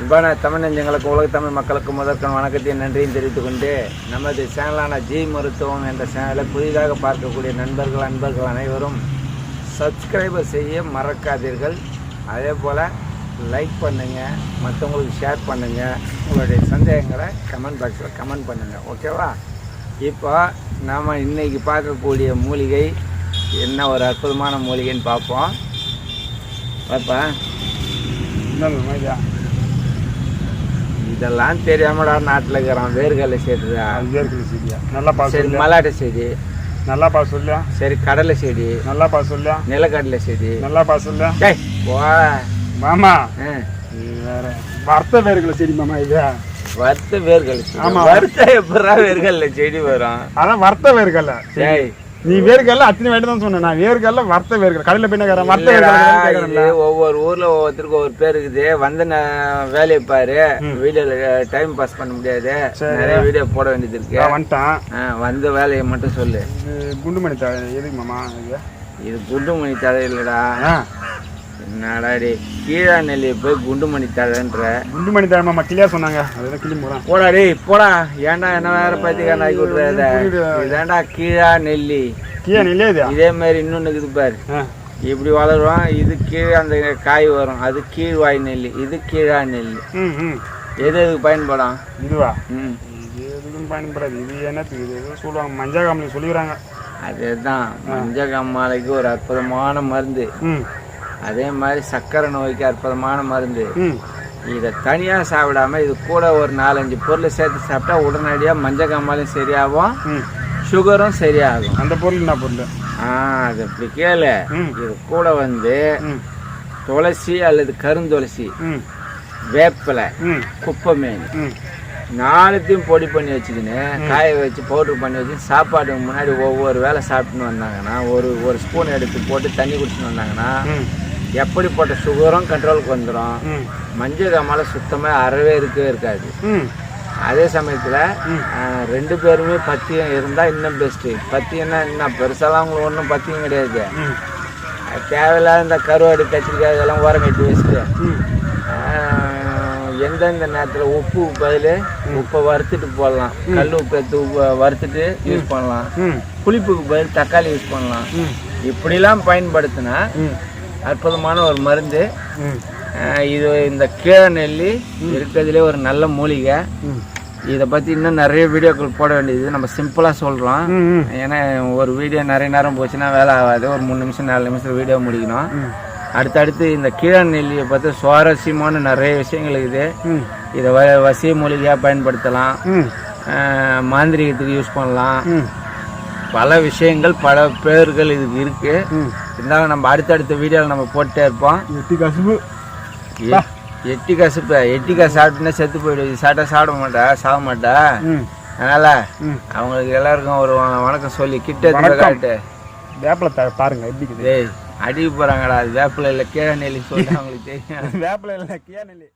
அன்பான தமிழ் நெஞ்சங்களுக்கும் உலக தமிழ் மக்களுக்கு முதற்கண் வணக்கத்தையும் நன்றியும் தெரிவித்துக் கொண்டு நமது சேனலான ஜி மருத்துவம் என்ற சேனலை புதிதாக பார்க்கக்கூடிய நண்பர்கள் அன்பர்கள் அனைவரும் சப்ஸ்கிரைபர் செய்ய மறக்காதீர்கள். அதே போல் லைக் பண்ணுங்கள் மற்றவங்களுக்கு ஷேர் பண்ணுங்கள் உங்களுடைய சந்தேகங்களை கமெண்ட் பாக்ஸில் கமெண்ட் பண்ணுங்கள் ஓகேவா இப்போ நாம் இன்றைக்கி பார்க்கக்கூடிய மூலிகை என்ன ஒரு அற்புதமான மூலிகைன்னு பார்ப்போம். பார்ப்பேன் என்னது இதெல்லாம் தெரியாமடா நாட்டில் இருக்கிறான் வேர்கடலை செடிடா. வேர்க்கல செடியா? நல்லா பா சரி சொல்லியா? மலாட்டை செடி. நல்லா பா சொல்லியா? சரி கடலை செடி. நல்லா பா சொல்லியா? நிலக்கடலை செடி. நல்லா பா சொல்லியா? டேய் மாமா வேற. வர்த்த வேர்க்கல செடி மாமா இது. வறுத்த வேர்கடலை ஆமா. வறுத்த எப்படா வேர்கடலை செடி வரும்? அதான் வர்த்த வேர்க்கல டேய் நீ வேர்க்கல்ல அத்தனை வேண்டி தான் சொன்னேன். நான் வேர்க்கல்ல வர்த்த வேர்க்கல கடையில் போய் கேட்கறேன் வர்த்த வேர்க்கல ஒவ்வொரு ஊர்ல ஒவ்வொருத்தருக்கு ஒவ்வொரு பேர் இருக்குது. வந்து நான் வேலையை பாரு. வீடியோல டைம் பாஸ் பண்ண முடியாது. நிறைய வீடியோ போட வேண்டியது இருக்கு. நான் வந்துட்டேன். வந்து வேலையை மட்டும் சொல்லு. குண்டுமணி தா எதுக்கு மாமா இது? குண்டுமணி தழை இல்லடா. என்னடா டே கீழா நெல்லியை போய் குண்டுமணி தழைன்ற குண்டுமணி தா மாமா கிளியா சொன்னாங்க. அதுதான் கிளி போகிறேன் போடா டேய் போடா. ஏன்டா என்ன வேற பத்திக்காரன் ஆக்கி விட்றாத. இதாண்டா கீழா நெல்லி. கீழே நிலையே இது? மாதிரி இன்னொன்று இருக்குது பாரு. இப்படி வளரும் இது கீழே அந்த காய் வரும். அது கீழ்வாய் நெல்லி இது கீழா நெல்லி. ம் எது எதுக்கு பயன்படும்? இதுவா? ம். இது எதுக்கும் பயன்படாது. இது என்னத்துக்கு இது எதுவும் சொல்லுவாங்க. மஞ்சள் காமலி சொல்லிக்கிறாங்க. அதுதான். மஞ்சள் காமாலைக்கு ஒரு அற்புதமான மருந்து. அதே மாதிரி சர்க்கரை நோய்க்கு அற்புதமான மருந்து. இதை தனியாக சாப்பிடாம இது கூட ஒரு நாலஞ்சு பொருள் சேர்த்து சாப்பிட்டா உடனடியாக மஞ்சள் காமாலையும் சரியாகும். சுகரும் சரியாகும். அந்த பொருள் என்ன பொருள்? ஆ அது இப்படி கேளு. இது கூட வந்து துளசி அல்லது கருந்துளசி வேப்பிலை குப்பைமேனி நாலுத்தையும் பொடி பண்ணி வச்சுக்கின்னு காய வச்சு பவுடர் பண்ணி வச்சு சாப்பாட்டுக்கு முன்னாடி ஒவ்வொரு வேளை சாப்பிட்டுன்னு வந்தாங்கன்னா ஒரு ஒரு ஸ்பூன் எடுத்து போட்டு தண்ணி குடிச்சுன்னு வந்தாங்கன்னா எப்படிப்பட்ட சுகரும் கண்ட்ரோலுக்கு வந்துடும் மஞ்சள் காமால சுத்தமாக அறவே இருக்கவே இருக்காது. அதே சமயத்தில் ரெண்டு பேருமே பத்தியம் இருந்தால் இன்னும் பெஸ்ட்டு பத்தியம்னா என்ன பெருசாலாம் அவங்களுக்கு ஒன்றும் பத்தியம் கிடையாது. தேவையில்லாத இந்த கருவாடு கத்திரிக்காய் இதெல்லாம் ஓரம் கட்டி வச்சுட்டு எந்தெந்த நேரத்தில் உப்பு பதில் உப்பை வறுத்துட்டு போடலாம். கல் உப்பு எடுத்து வறுத்துட்டு யூஸ் பண்ணலாம். புளிப்புக்கு பதில் தக்காளி யூஸ் பண்ணலாம். இப்படிலாம் பயன்படுத்தினா அற்புதமான ஒரு மருந்து. இது இந்த கீழ நெல்லி இருக்கிறதுலே ஒரு நல்ல மூலிகை. இதை பற்றி இன்னும் நிறைய வீடியோக்கள் போட வேண்டியது. நம்ம சிம்பிளாக சொல்கிறோம் ஏன்னா ஒரு வீடியோ நிறைய நேரம் போச்சுன்னா வேலை ஆகாது. ஒரு மூணு நிமிஷம் நாலு நிமிஷம் வீடியோ முடிக்கணும். அடுத்தடுத்து இந்த கீழ நெல்லியை பற்றி சுவாரஸ்யமான நிறைய விஷயங்கள் இருக்குது. இதை வ வசிய மூலிகையாக பயன்படுத்தலாம். மாந்திரீகத்துக்கு யூஸ் பண்ணலாம். பல விஷயங்கள் பல பேர்கள் இதுக்கு இருக்கு. ம். இருந்தாலும் நம்ம அடுத்தடுத்த வீடியோவில் நம்ம போட்டே இருப்போம். எட்டி கசுபு எ- எட்டி கசுப்ப எட்டி காசு சாப்பிட்டுனா செத்து போயிடுது சாப்பிட்டா சாப்பிட மாட்டா சாக மாட்டா? ம். அதனால அவங்களுக்கு எல்லாருக்கும் ஒரு வணக்கம் சொல்லி கிட்ட. காட்டு வேப்பில பாருங்க எப்படி அடிக்க போறாங்கடா அது வேப்பில இல்லை கீழே நெல்லி சொல்லி அவங்களுக்கு தெரியும். வேப்பில இல்லை கியா நெல்லி.